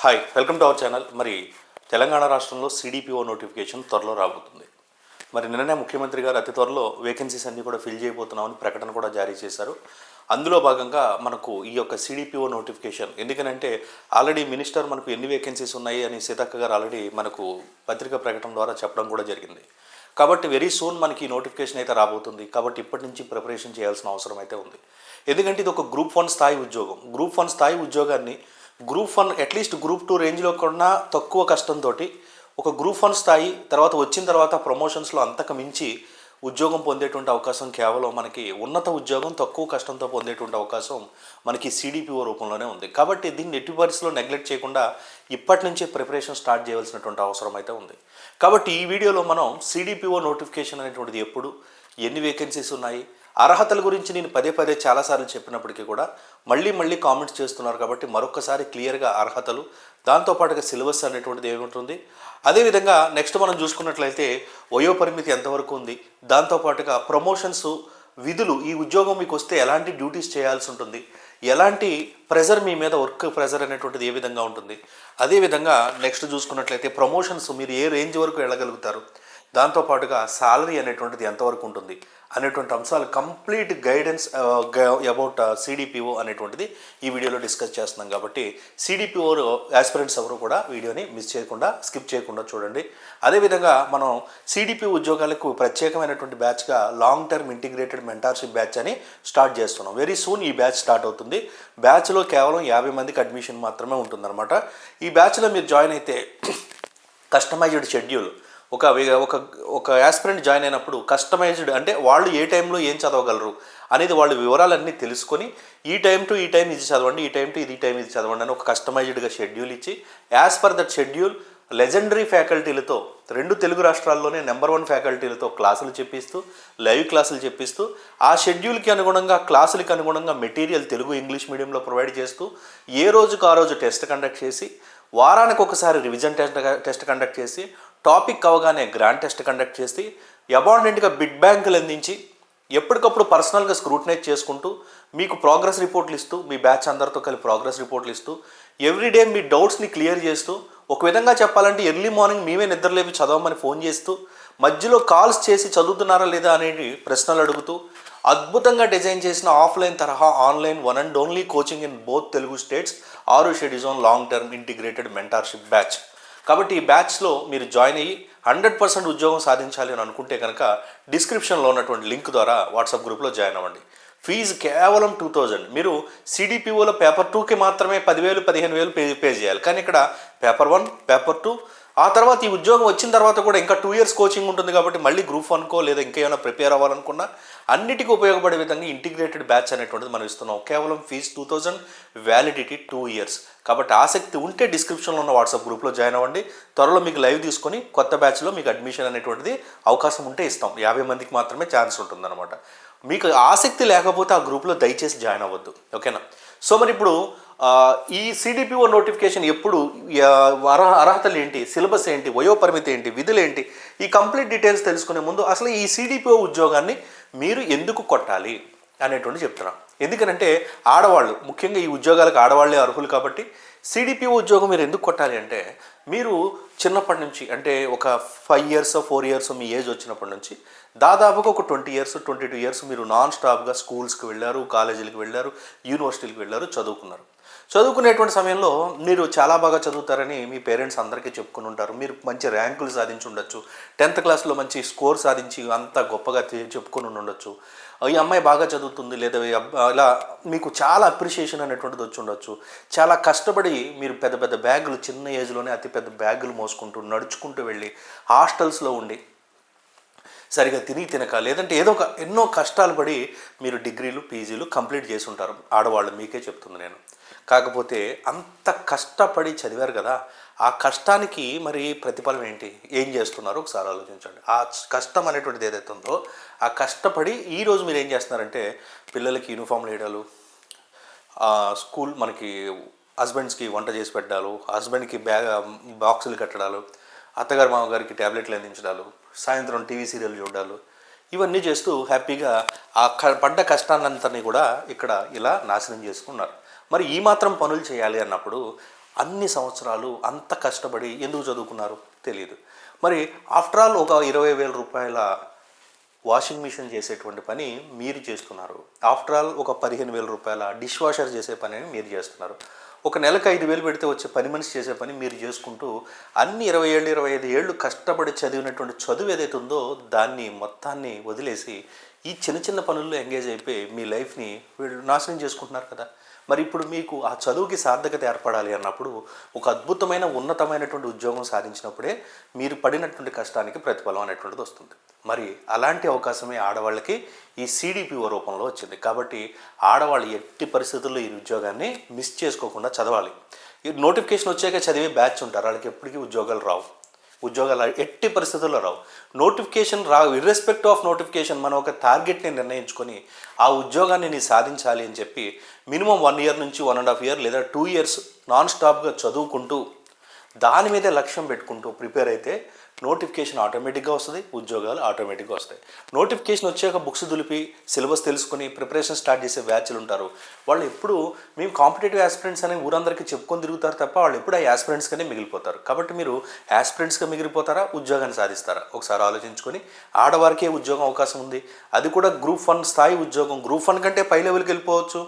Hi welcome to our channel మరి తెలంగాణ రాష్ట్రంలో CDPO notification త్వరలో రాబోతుంది. మరి నిన్ననే ముఖ్యమంత్రి గారు అతి త్వరలో వేకెన్సీస్ అన్నీ కూడా ఫిల్ చేయబోతున్నామని ప్రకటన కూడా జారీ చేశారు. అందులో భాగంగా మనకు ఈ యొక్క సిడిపిఓ నోటిఫికేషన్ ఎందుకనంటే ఆల్రెడీ మినిస్టర్ మనకు ఎన్ని వేకెన్సీస్ ఉన్నాయి అని సీతక్క గారు ఆల్రెడీ మనకు పత్రికా ప్రకటన ద్వారా చెప్పడం కూడా జరిగింది. కాబట్టి వెరీ సూన్ మనకి ఈ నోటిఫికేషన్ అయితే రాబోతుంది. కాబట్టి ఇప్పటి నుంచి ప్రిపరేషన్ చేయాల్సిన అవసరం అయితే ఉంది. ఎందుకంటే ఇది ఒక గ్రూప్ వన్ స్థాయి ఉద్యోగం. గ్రూప్ వన్ స్థాయి ఉద్యోగాన్ని group one at least group two రేంజ్లో కన్నా తక్కువ కష్టంతో ఒక గ్రూప్ వన్ స్థాయి తర్వాత వచ్చిన తర్వాత ప్రమోషన్స్లో అంతకు మించి ఉద్యోగం పొందేటువంటి అవకాశం కేవలం మనకి ఉన్నత ఉద్యోగం తక్కువ కష్టంతో పొందేటువంటి అవకాశం మనకి సిడిపిఓ రూపంలోనే ఉంది. కాబట్టి దీన్ని ఎట్టి పరిస్థితిలో నెగ్లెక్ట్ చేయకుండా ఇప్పటి నుంచే ప్రిపరేషన్ స్టార్ట్ చేయవలసినటువంటి అవసరం అయితే ఉంది. కాబట్టి ఈ వీడియోలో మనం సిడిపిఓ నోటిఫికేషన్ అనేటువంటిది ఎప్పుడు ఎన్ని వేకెన్సీస్ ఉన్నాయి అర్హతల గురించి నేను పదే పదే చాలాసార్లు చెప్పినప్పటికీ కూడా మళ్ళీ మళ్ళీ కామెంట్స్ చేస్తున్నారు కాబట్టి మరొకసారి క్లియర్గా అర్హతలు దాంతోపాటుగా సిలబస్ అనేటువంటిది ఏముంటుంది? అదేవిధంగా నెక్స్ట్ మనం చూసుకున్నట్లయితే వయో పరిమితి ఎంతవరకు ఉంది? దాంతోపాటుగా ప్రమోషన్స్ విధులు ఈ ఉద్యోగం మీకు వస్తే ఎలాంటి డ్యూటీస్ చేయాల్సి ఉంటుంది? ఎలాంటి ప్రెజర్ మీ మీద వర్క్ ప్రెజర్ అనేటువంటిది ఏ విధంగా ఉంటుంది? అదేవిధంగా నెక్స్ట్ చూసుకున్నట్లయితే ప్రమోషన్స్ మీరు ఏ రేంజ్ వరకు వెళ్ళగలుగుతారు? దాంతోపాటుగా సాలరీ అనేటువంటిది ఎంతవరకు ఉంటుంది? అనేటువంటి అంశాలు కంప్లీట్ గైడెన్స్ అబౌట్ సిడిపిఓ అనేటువంటిది ఈ వీడియోలో డిస్కస్ చేస్తున్నాం కాబట్టి సిడిపిఓ యాస్పిరెంట్స్ ఎవరు కూడా వీడియోని మిస్ చేయకుండా స్కిప్ చేయకుండా చూడండి. అదేవిధంగా మనం సిడిపి ఉద్యోగాలకు ప్రత్యేకమైనటువంటి బ్యాచ్గా long term integrated mentorship batch అని స్టార్ట్ చేస్తున్నాం. వెరీ సూన్ ఈ బ్యాచ్ స్టార్ట్ అవుతుంది. బ్యాచ్లో కేవలం యాభై మందికి అడ్మిషన్ మాత్రమే ఉంటుందన్నమాట. ఈ బ్యాచ్లో మీరు జాయిన్ అయితే కస్టమైజ్డ్ షెడ్యూల్ ఒక ఒక ఒక యాస్పిరెంట్ జాయిన్ అయినప్పుడు కస్టమైజ్డ్ అంటే వాళ్ళు ఏ టైంలో ఏం చదవగలరు అనేది వాళ్ళ వివరాలన్నీ తెలుసుకొని ఈ టైం టు ఈ టైం ఇది చదవండి ఈ టైం టు ఇది టైం ఇది చదవండి అని ఒక కస్టమైజ్డ్గా షెడ్యూల్ ఇచ్చి as per that schedule legendary ఫ్యాకల్టీలతో రెండు తెలుగు రాష్ట్రాల్లోనే నెంబర్ వన్ ఫ్యాకల్టీలతో క్లాసులు చెప్పిస్తూ లైవ్ క్లాసులు చెప్పిస్తూ ఆ షెడ్యూల్కి అనుగుణంగా క్లాసులకి అనుగుణంగా మెటీరియల్ తెలుగు ఇంగ్లీష్ మీడియంలో ప్రొవైడ్ చేస్తూ ఏ రోజుకు ఆ రోజు టెస్ట్ కండక్ట్ చేసి వారానికి ఒకసారి రివిజన్ టెస్ట్ టెస్ట్ కండక్ట్ చేసి టాపిక్ అవగానే గ్రాండ్ టెస్ట్ కండక్ట్ చేసి అబాండెంట్గా బిడ్ బ్యాంకులు అందించి ఎప్పటికప్పుడు పర్సనల్గా స్క్రూటినైజ్ చేసుకుంటూ మీకు ప్రోగ్రెస్ రిపోర్ట్లు ఇస్తూ మీ బ్యాచ్ అందరితో కలిపి ప్రోగ్రెస్ రిపోర్ట్లు ఇస్తూ ఎవ్రీడే మీ డౌట్స్ని క్లియర్ చేస్తూ ఒక విధంగా చెప్పాలంటే ఎర్లీ మార్నింగ్ మేమే నిద్రలేపి చదవమని ఫోన్ చేస్తూ మధ్యలో కాల్స్ చేసి చదువుతున్నారా లేదా అనేది ప్రశ్నలు అడుగుతూ అద్భుతంగా డిజైన్ చేసిన ఆఫ్లైన్ తరహా online one and only coaching in both Telugu states ఆరు schedules on long term integrated mentorship batch. కాబట్టి ఈ బ్యాచ్లో మీరు జాయిన్ అయ్యి హండ్రెడ్ పర్సెంట్ ఉద్యోగం సాధించాలి అని అనుకుంటే కనుక డిస్క్రిప్షన్లో ఉన్నటువంటి లింక్ ద్వారా వాట్సాప్ గ్రూప్లో జాయిన్ అవ్వండి. ఫీజు కేవలం టూ థౌజండ్ మీరు సిడిపిఓలో పేపర్ టూకి మాత్రమే పదివేలు పదిహేను వేలు పే పే చేయాలి. కానీ ఇక్కడ పేపర్ వన్ పేపర్ టూ ఆ తర్వాత ఈ ఉద్యోగం వచ్చిన తర్వాత కూడా ఇంకా టూ ఇయర్స్ కోచింగ్ ఉంటుంది కాబట్టి మళ్ళీ గ్రూప్ వన్కో లేదా ఇంకేమైనా ప్రిపేర్ అవ్వాలనుకున్నా అన్నిటికీ ఉపయోగపడే విధంగా ఇంటిగ్రేటెడ్ బ్యాచ్ అనేటువంటిది మనం ఇస్తున్నాం. కేవలం fee two thousand validity two years కాబట్టి ఆసక్తి ఉంటే డిస్క్రిప్షన్లో ఉన్న వాట్సాప్ గ్రూప్లో జాయిన్ అవ్వండి. త్వరలో మీకు లైవ్ తీసుకొని కొత్త బ్యాచ్లో మీకు అడ్మిషన్ అనేటువంటిది అవకాశం ఉంటే ఇస్తాం. యాభై మందికి మాత్రమే ఛాన్స్ ఉంటుందన్నమాట. మీకు ఆసక్తి లేకపోతే ఆ గ్రూప్లో దయచేసి జాయిన్ అవ్వద్దు. ఓకేనా? సో మరి ఇప్పుడు ఈ సిడిపిఓ నోటిఫికేషన్ ఎప్పుడు అర్హ అర్హతలు ఏంటి సిలబస్ ఏంటి వయోపరిమితి ఏంటి విధులు ఏంటి ఈ కంప్లీట్ డీటెయిల్స్ తెలుసుకునే ముందు అసలు ఈ సిడిపిఓ ఉద్యోగాన్ని మీరు ఎందుకు కొట్టాలి అనేటువంటి చెప్తున్నాం. ఎందుకనంటే ఆడవాళ్ళు ముఖ్యంగా ఈ ఉద్యోగాలకు ఆడవాళ్ళే అర్హులు కాబట్టి సిడిపిఓ ఉద్యోగం మీరు ఎందుకు కొట్టాలి అంటే మీరు చిన్నప్పటి నుంచి అంటే ఒక ఫైవ్ ఇయర్స్ ఫోర్ ఇయర్స్ మీ ఏజ్ వచ్చినప్పటి నుంచి దాదాపుగా ఒక twenty years twenty two years మీరు నాన్ స్టాప్గా స్కూల్స్కి వెళ్ళారు కాలేజీలకు వెళ్ళారు యూనివర్సిటీలకు వెళ్ళారు చదువుకున్నారు. చదువుకునేటువంటి సమయంలో మీరు చాలా బాగా చదువుతారని మీ పేరెంట్స్ అందరికీ చెప్పుకుని ఉంటారు. మీరు మంచి ర్యాంకులు సాధించి ఉండొచ్చు. టెన్త్ క్లాస్లో మంచి స్కోర్ సాధించి అంత గొప్పగా చెప్పుకొని ఉండొచ్చు. ఈ అమ్మాయి బాగా చదువుతుంది లేదా ఇలా మీకు చాలా అప్రిషియేషన్ అనేటువంటిది వచ్చి ఉండొచ్చు. చాలా కష్టపడి మీరు పెద్ద పెద్ద బ్యాగులు చిన్న ఏజ్లోనే అతి పెద్ద బ్యాగులు మోసుకుంటూ నడుచుకుంటూ వెళ్ళి హాస్టల్స్లో ఉండి సరిగా తిని తినక లేదంటే ఏదో ఒక ఎన్నో కష్టాలు పడి మీరు డిగ్రీలు పీజీలు కంప్లీట్ చేసి ఉంటారు ఆడవాళ్ళు మీకే చెప్తుంది నేను. కాకపోతే అంత కష్టపడి చదివారు కదా ఆ కష్టానికి మరి ప్రతిఫలం ఏంటి? ఏం చేస్తున్నారో? ఒకసారి ఆలోచించండి. ఆ కష్టం అనేటువంటిది ఏదైతే ఉందో ఆ కష్టపడి ఈరోజు మీరు ఏం చేస్తున్నారంటే పిల్లలకి యూనిఫామ్లు వేయడాలు స్కూల్ మనకి హస్బెండ్స్కి వంట చేసి పెట్టడాలు హస్బెండ్కి బ్యాగ్ బాక్సులు కట్టడాలు అత్తగారు మామగారికి ట్యాబ్లెట్లు అందించడాలు సాయంత్రం టీవీ సీరియల్ చూడాలు ఇవన్నీ చేస్తూ హ్యాపీగా ఆ క- పడ్డ కష్టాన్నంతని కూడా ఇక్కడ ఇలా నాశనం చేసుకున్నారు. మరి ఈ మాత్రం పనులు చేయాలి అన్నప్పుడు అన్ని సంవత్సరాలు అంత కష్టపడి ఎందుకు చదువుకున్నారు తెలియదు మరి ఆఫ్టర్ ఆల్ ఒక ఇరవై వేల రూపాయల వాషింగ్ మిషన్ చేసేటువంటి పని మీరు చేస్తున్నారు. ఆఫ్టర్ ఆల్ ఒక పదిహేను వేల రూపాయల డిష్ వాషర్ చేసే పని మీరు చేస్తున్నారు. ఒక నెలకు ఐదు వేలు పెడితే వచ్చే పని మనిషి చేసే పని మీరు చేసుకుంటూ అన్ని ఇరవై ఏళ్ళు ఇరవై ఐదు ఏళ్ళు కష్టపడి చదివినటువంటి చదువు ఏదైతే ఉందో దాన్ని మొత్తాన్ని వదిలేసి ఈ చిన్న చిన్న పనుల్లో ఎంగేజ్ అయిపోయి మీ లైఫ్ని వీళ్ళు నాశనం చేసుకుంటున్నారు కదా. మరి ఇప్పుడు మీకు ఆ చదువుకి సార్థకత ఏర్పడాలి అన్నప్పుడు ఒక అద్భుతమైన ఉన్నతమైనటువంటి ఉద్యోగం సాధించినప్పుడే మీరు పడినటువంటి కష్టానికి ప్రతిఫలం అనేటువంటిది వస్తుంది. మరి అలాంటి అవకాశమే ఆడవాళ్ళకి ఈ సిడిపిఓ రూపంలో వచ్చింది. కాబట్టి ఆడవాళ్ళు ఎట్టి పరిస్థితుల్లో ఈ ఉద్యోగాన్ని మిస్ చేసుకోకుండా చదవాలి. ఈ నోటిఫికేషన్ వచ్చాక చదివే బ్యాచ్ ఉంటారు. వాళ్ళకి ఎప్పటికీ ఉద్యోగాలు రావు. ఉద్యోగాలు ఎట్టి పరిస్థితుల్లో రావు. నోటిఫికేషన్ రా ఇర్రెస్పెక్ట్ ఆఫ్ నోటిఫికేషన్ మనం ఒక టార్గెట్ని నిర్ణయించుకొని ఆ ఉద్యోగాన్ని నీ సాధించాలి అని చెప్పి మినిమం వన్ ఇయర్ నుంచి వన్ అండ్ హాఫ్ ఇయర్ లేదా టూ ఇయర్స్ నాన్ స్టాప్గా చదువుకుంటూ దాని మీదే లక్ష్యం పెట్టుకుంటూ ప్రిపేర్ అయితే నోటిఫికేషన్ ఆటోమేటిక్గా వస్తుంది ఉద్యోగాలు ఆటోమేటిక్గా వస్తాయి. నోటిఫికేషన్ వచ్చాక బుక్స్ దులిపి సిలబస్ తెలుసుకొని ప్రిపరేషన్ స్టార్ట్ చేసే బ్యాచ్లు ఉంటారు. వాళ్ళు ఎప్పుడు మేము కాంపిటేటివ్ యాస్పిరెంట్స్ అని ఊరందరికీ చెప్పుకొని తిరుగుతారు తప్ప వాళ్ళు ఎప్పుడు ఆ యాస్పిరెంట్స్గానే మిగిలిపోతారు. కాబట్టి మీరు యాస్పిరెంట్స్గా మిగిలిపోతారా ఉద్యోగాన్ని సాధిస్తారా? ఒకసారి ఆలోచించుకొని ఆడవారికే ఉద్యోగం అవకాశం ఉంది. అది కూడా గ్రూప్ వన్ స్థాయి ఉద్యోగం. గ్రూప్ వన్ కంటే పై లెవెల్కి వెళ్ళిపోవచ్చు.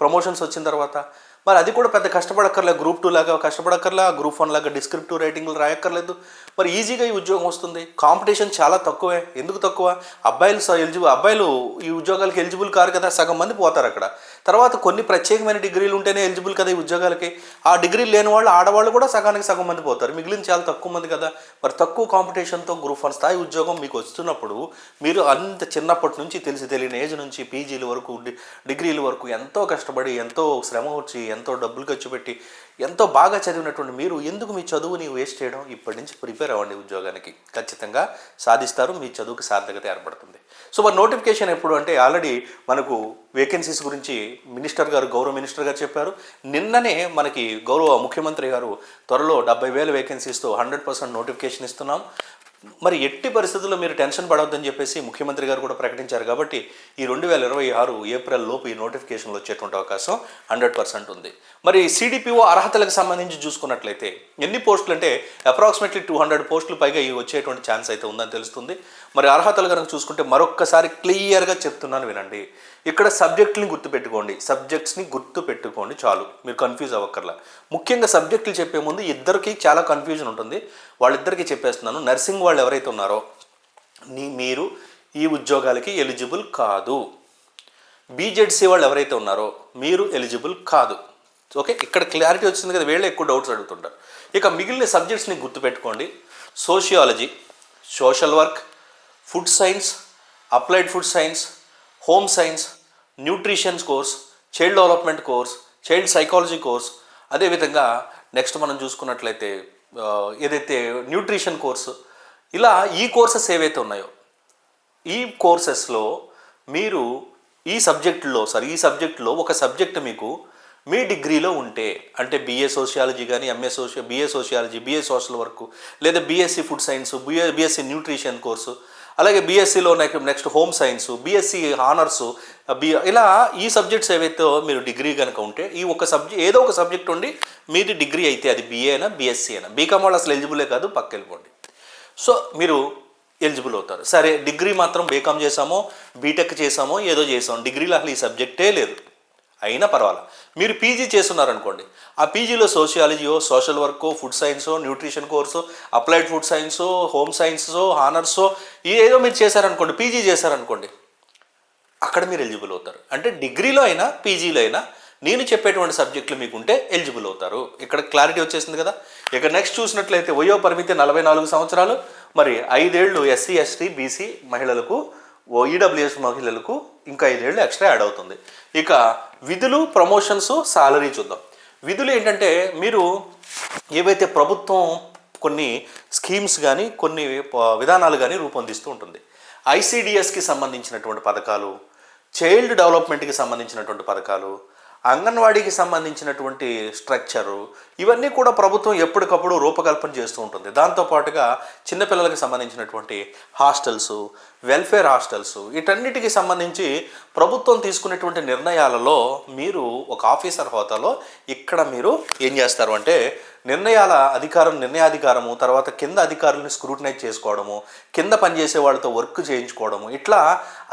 ప్రమోషన్స్ వచ్చిన తర్వాత మరి అది కూడా పెద్ద కష్టపడక్కర్లే గ్రూప్ టూ లాగా కష్టపడక్కర్లే గ్రూప్ వన్ లాగా డిస్క్రిప్టివ్ రైటింగ్లు రాయక్కర్లేదు. మరి ఈజీగా ఈ ఉద్యోగం వస్తుంది. కాంపిటీషన్ చాలా తక్కువే. ఎందుకు తక్కువ? అబ్బాయిలు ఎలిజిబుల్ అబ్బాయిలు ఈ ఉద్యోగాలకి ఎలిజిబుల్ కారు కదా సగం మంది పోతారు అక్కడ. తర్వాత కొన్ని ప్రత్యేకమైన డిగ్రీలు ఉంటేనే ఎలిజిబుల్ కదా ఈ ఉద్యోగాలకి. ఆ డిగ్రీలు లేని వాళ్ళు ఆడవాళ్ళు కూడా సగానికి సగం మంది పోతారు. మిగిలిన చాలా తక్కువ మంది కదా. మరి తక్కువ కాంపిటీషన్తో గ్రూప్ వన్ స్థాయి ఉద్యోగం మీకు వస్తున్నప్పుడు మీరు అంత చిన్నప్పటి నుంచి తెలిసి తెలియని ఏజ్ నుంచి పీజీల వరకు డిగ్రీల వరకు ఎంతో కష్టపడి ఎంతో శ్రమ వచ్చి ఎంతో డబ్బులు ఖర్చు పెట్టి ఎంతో బాగా చదివినటువంటి మీరు ఎందుకు మీ చదువుని వేస్ట్ చేయడం? ఇప్పటి నుంచి ప్రిపేర్ అవ్వండి ఉద్యోగానికి. ఖచ్చితంగా సాధిస్తారు మీ చదువుకి సార్థకత ఏర్పడుతుంది. సో మరి నోటిఫికేషన్ ఎప్పుడు? అంటే ఆల్రెడీ మనకు వేకెన్సీస్ గురించి మినిస్టర్ గారు గౌరవ మినిస్టర్ గారు చెప్పారు. నిన్ననే మనకి గౌరవ ముఖ్యమంత్రి గారు త్వరలో డెబ్బై వేల వేకెన్సీస్తో హండ్రెడ్ పర్సెంట్ నోటిఫికేషన్ ఇస్తున్నాం. మరి ఎట్టి పరిస్థితుల్లో మీరు టెన్షన్ పడవద్దని చెప్పేసి ముఖ్యమంత్రి గారు కూడా ప్రకటించారు కాబట్టి ఈ రెండు వేల ఇరవై ఆరు ఏప్రిల్ లోపు ఈ నోటిఫికేషన్లు వచ్చేటువంటి అవకాశం హండ్రెడ్ పర్సెంట్ ఉంది. మరి సిడిపిఓ అర్హతలకు సంబంధించి చూసుకున్నట్లయితే ఎన్ని పోస్టులు అంటే అప్రాక్సిమేట్లీ టూ హండ్రెడ్ పోస్టులు పైగా ఈ వచ్చేటువంటి ఛాన్స్ అయితే ఉందని తెలుస్తుంది. మరి అర్హతలు కనుక చూసుకుంటే మరొక్కసారి క్లియర్గా చెప్తున్నాను వినండి. ఇక్కడ సబ్జెక్టుని గుర్తుపెట్టుకోండి. సబ్జెక్ట్స్ని గుర్తు పెట్టుకోండి చాలు. మీరు కన్ఫ్యూజ్ అవ్వక్కర్లా. ముఖ్యంగా సబ్జెక్టులు చెప్పే ముందు ఇద్దరికి చాలా కన్ఫ్యూజన్ ఉంటుంది. వాళ్ళిద్దరికీ చెప్పేస్తున్నాను నర్సింగ్ వాళ్ళు ఎవరైతే ఉన్నారో నీ మీరు ఈ ఉద్యోగాలకి ఎలిజిబుల్ కాదు. బీజెడ్సీ వాళ్ళు ఎవరైతే ఉన్నారో మీరు ఎలిజిబుల్ కాదు. ఓకే ఇక్కడ క్లారిటీ వచ్చింది కదా వీళ్ళే ఎక్కువ డౌట్స్ అడుగుతుంటారు. ఇక మిగిలిన సబ్జెక్ట్స్ని గుర్తుపెట్టుకోండి. Sociology social work food science applied food science home science nutritions course child development course child psychology course అదేవిధంగా నెక్స్ట్ మనం చూసుకున్నట్లయితే ఏదైతే న్యూట్రిషన్ కోర్సు ఇలా ఈ కోర్సెస్ ఏవైతే ఉన్నాయో ఈ కోర్సెస్లో మీరు ఈ సబ్జెక్టులో సారీ ఈ సబ్జెక్టులో ఒక సబ్జెక్ట్ మీకు మీ డిగ్రీలో ఉంటే అంటే బీఏ సోషియాలజీ కానీ MA socio BA sociology BA social work లేదా BSc food science BA BSc nutrition course అలాగే బీఎస్సీలో next next home science BSc honours B ఇలా ఈ సబ్జెక్ట్స్ ఏవైతే మీరు డిగ్రీ కనుక ఉంటే ఈ ఒక సబ్జెక్ట్ ఏదో ఒక సబ్జెక్ట్ ఉండి మీది డిగ్రీ అయితే అది బీఏ అయినా బీఎస్సీ అయినా. బీకామ్ వాళ్ళు అసలు ఎలిజిబులే కాదు పక్క వెళ్ళిపోండి. సో మీరు ఎలిజిబుల్ అవుతారు. సరే డిగ్రీ మాత్రం బీకామ్ చేసామో బీటెక్ చేసామో ఏదో చేసాము డిగ్రీలో అసలు ఈ సబ్జెక్టే లేదు. అయినా పర్వాలేదు మీరు పీజీ చేస్తున్నారనుకోండి ఆ పీజీలో సోషియాలజీయో సోషల్ వర్కో ఫుడ్ సైన్సో న్యూట్రిషన్ కోర్సు అప్లైడ్ ఫుడ్ సైన్సో హోమ్ సైన్సో హానర్సో ఏదో మీరు చేశారనుకోండి పీజీ చేశారనుకోండి అక్కడ మీరు ఎలిజిబుల్ అవుతారు. అంటే డిగ్రీలో అయినా పీజీలో అయినా నేను చెప్పేటువంటి సబ్జెక్టులు మీకు ఉంటే ఎలిజిబుల్ అవుతారు. ఇక్కడ క్లారిటీ వచ్చేసింది కదా. ఇక నెక్స్ట్ చూసినట్లయితే వయో పరిమితి నలభై నాలుగు సంవత్సరాలు మరి ఐదేళ్ళు ఎస్సీ ఎస్టీ బీసీ మహిళలకు ఓ ఈడబ్ల్యూఎస్ మహిళలకు ఇంకా ఐదేళ్ళు ఎక్స్ట్రా యాడ్ అవుతుంది. ఇక విధులు ప్రమోషన్స్ సాలరీ చూద్దాం. విధులు ఏంటంటే మీరు ఏవైతే ప్రభుత్వం కొన్ని స్కీమ్స్ కానీ కొన్ని విధానాలు కానీ రూపొందిస్తూ ఉంటుంది. ఐసీడిఎస్కి సంబంధించినటువంటి పథకాలు చైల్డ్ డెవలప్మెంట్కి సంబంధించినటువంటి పథకాలు అంగన్వాడీకి సంబంధించినటువంటి స్ట్రక్చరు ఇవన్నీ కూడా ప్రభుత్వం ఎప్పటికప్పుడు రూపకల్పన చేస్తూ ఉంటుంది. దాంతోపాటుగా చిన్నపిల్లలకు సంబంధించినటువంటి హాస్టల్స్ వెల్ఫేర్ హాస్టల్స్ వీటన్నిటికీ సంబంధించి ప్రభుత్వం తీసుకునేటువంటి నిర్ణయాలలో మీరు ఒక ఆఫీసర్ హోదాలో ఇక్కడ మీరు ఏం చేస్తారు అంటే నిర్ణయాల అధికారం నిర్ణయాధికారము తర్వాత కింద అధికారులను స్క్రూటినైజ్ చేసుకోవడము కింద పనిచేసే వాళ్ళతో వర్క్ చేయించుకోవడము ఇట్లా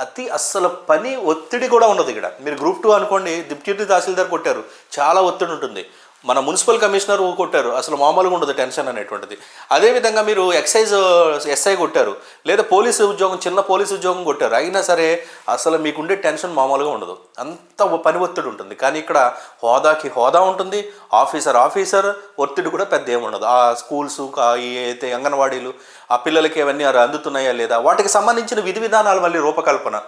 అతి అస్సలు పని ఒత్తిడి కూడా ఉండదు ఇక్కడ. మీరు గ్రూప్ టూ అనుకోండి డిప్యూటీ తహసీల్దార్ కొట్టారు చాలా ఒత్తిడి ఉంటుంది. మన మున్సిపల్ కమిషనర్ కొట్టారు. అసలు మామూలుగా ఉండదు టెన్షన్ అనేటువంటిది. అదేవిధంగా మీరు ఎక్సైజ్ ఎస్ఐ కొట్టారు. లేదా పోలీసు ఉద్యోగం చిన్న పోలీసు ఉద్యోగం కొట్టారు. అయినా సరే అసలు మీకుండే టెన్షన్ మామూలుగా ఉండదు. అంత పని ఒత్తిడి ఉంటుంది. కానీ ఇక్కడ హోదాకి హోదా ఉంటుంది. ఆఫీసర్ ఆఫీసర్ ఒత్తిడి కూడా పెద్ద ఏమి ఉండదు. ఆ స్కూల్స్ అయితే అంగన్వాడీలు ఆ పిల్లలకి అవన్నీ అందుతున్నాయా లేదా? వాటికి సంబంధించిన విధి విధానాలు మళ్ళీ రూపకల్పన.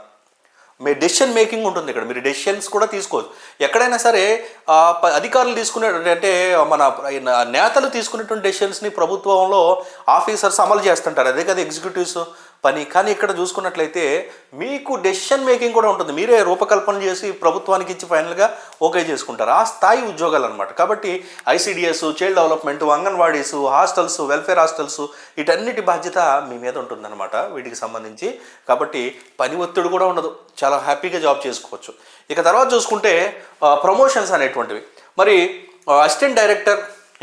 మీ డెసిషన్ మేకింగ్ ఉంటుంది ఇక్కడ. మీరు డెసిషన్స్ కూడా తీసుకోవచ్చు. ఎక్కడైనా సరే ప- అధికారులు తీసుకునే అంటే మన నేతలు తీసుకునేటువంటి డెసిషన్స్ని ప్రభుత్వంలో ఆఫీసర్స్ అమలు చేస్తుంటారు. అదే కదా ఎగ్జిక్యూటివ్స్ పని. కానీ ఇక్కడ చూసుకున్నట్లయితే మీకు డెసిషన్ మేకింగ్ కూడా ఉంటుంది. మీరే రూపకల్పన చేసి ప్రభుత్వానికి ఇచ్చి ఫైనల్గా ఓకే చేసుకుంటారు. ఆ స్థాయి ఉద్యోగాలు అనమాట కాబట్టి ICDS child development anganwadis hostels welfare hostels వీటన్నిటి బాధ్యత మీ మీద ఉంటుందన్నమాట వీటికి సంబంధించి. కాబట్టి పని ఒత్తిడి కూడా ఉండదు. చాలా హ్యాపీగా జాబ్ చేసుకోవచ్చు. ఇక తర్వాత చూసుకుంటే ప్రమోషన్స్ అనేటువంటివి. మరి assistant director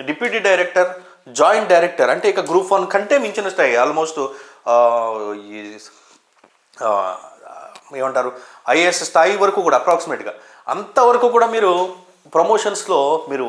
deputy director joint director అంటే ఇక గ్రూప్ వన్ కంటే మించిన స్థాయి. ఆల్మోస్ట్ ఈ ఏమంటారు ఐఏఎస్ స్థాయి వరకు కూడా అప్రాక్సిమేట్గా. అంతవరకు కూడా మీరు ప్రమోషన్స్లో మీరు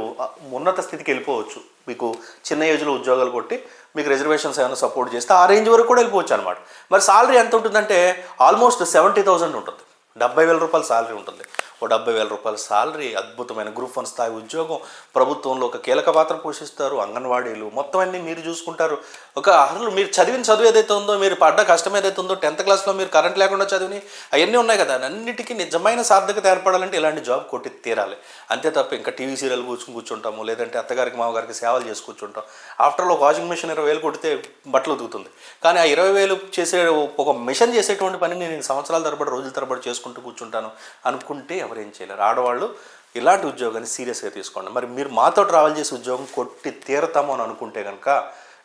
ఉన్నత స్థితికి వెళ్ళిపోవచ్చు. మీకు చిన్న ఏజ్లో ఉద్యోగాలు కొట్టి మీకు రిజర్వేషన్స్ ఏమైనా సపోర్ట్ చేస్తే ఆ రేంజ్ వరకు కూడా వెళ్ళిపోవచ్చు అనమాట మరి సాలరీ ఎంత ఉంటుందంటే ఆల్మోస్ట్ సెవెంటీ థౌసండ్ ఉంటుంది. డెబ్బై వేల రూపాయల సాలరీ ఉంటుంది. ఓ డెబ్బై వేల రూపాయల సాలరీ అద్భుతమైన గ్రూప్ వన్ స్థాయి ఉద్యోగం ప్రభుత్వంలో ఒక కీలక పాత్ర పోషిస్తారు అంగన్వాడీలు మొత్తం అన్నీ మీరు చూసుకుంటారు. ఒక అర్హులు మీరు చదివిన చదువు ఏదైతే ఉందో మీరు పడ్డ కష్టం ఏదైతే ఉందో టెన్త్ క్లాస్లో మీరు కరెంట్ లేకుండా చదివి అవన్నీ ఉన్నాయి కదా. అన్నిటికీ నిజమైన సార్థకత ఏర్పడాలంటే ఇలాంటి జాబ్ కొట్టి తీరాలి. అంతే తప్ప ఇంకా టీవీ సీరియల్ కూర్చుని కూర్చుంటాము లేదంటే అత్తగారికి మామగారికి సేవలు చేసి కూర్చుంటాం. ఆఫ్టర్ వాషింగ్ మిషన్ ఇరవై వేలు కొడితే బట్టలు ఉతుకుతుంది కానీ ఆ ఇరవై వేలు చేసే ఒక మిషన్ చేసేటువంటి పనిని నేను సంవత్సరాల తరబడి రోజుల తరబడి చేసుకుంటూ కూర్చుంటాను. అనుకుంటే ఎవరేం చేయలేరు. ఆడవాళ్ళు ఇలాంటి ఉద్యోగాన్ని సీరియస్గా తీసుకోండి. మరి మీరు మాతో ట్రావెల్ చేసే ఉద్యోగం కొట్టి తీరతాము అని అనుకుంటే కనుక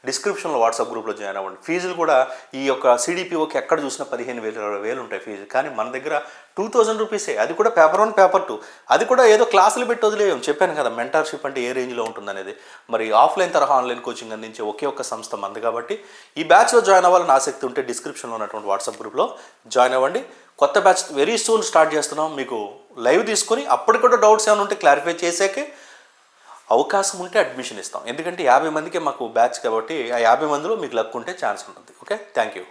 డిస్క్రిప్షన్లో వాట్సాప్ గ్రూప్లో జాయిన్ అవ్వండి. ఫీజులు కూడా ఈ యొక్క సిడిపిఓకి ఎక్కడ చూసినా పదిహేను వేలు ఇరవై వేలు ఉంటాయి ఫీజు. కానీ మన దగ్గర టూ థౌజండ్ రూపీసే. అది కూడా పేపర్ వన్ పేపర్ టూ. అది కూడా ఏదో క్లాసులు పెట్టి వదిలేయం. చెప్పాను కదా మెంటర్షిప్ అంటే ఏ రేంజ్లో ఉంటుందనేది. మరి ఆఫ్లైన్ తరహా ఆన్లైన్ కోచింగ్ అందించే ఒకే ఒక్క సంస్థ మంది కాబట్టి ఈ బ్యాచ్లో జాయిన్ అవ్వాలని ఆసక్తి ఉంటే డిస్క్రిప్షన్లో ఉన్నటువంటి వాట్సాప్ గ్రూప్లో జాయిన్ అవ్వండి. కొత్త బ్యాచ్ వెరీ సూన్ స్టార్ట్ చేస్తున్నాం. మీకు లైవ్ తీసుకొని అప్పటికి కూడా డౌట్స్ ఏమైనా ఉంటే క్లారిఫై చేసాకే అవకాశం ఉంటే అడ్మిషన్ ఇస్తాం. ఎందుకంటే యాభై మందికి మాకు బ్యాచ్ కాబట్టి ఆ యాభై మందిలో మీకు లక్ ఉంటే ఛాన్స్ ఉంటుంది. ఓకే? Thank you.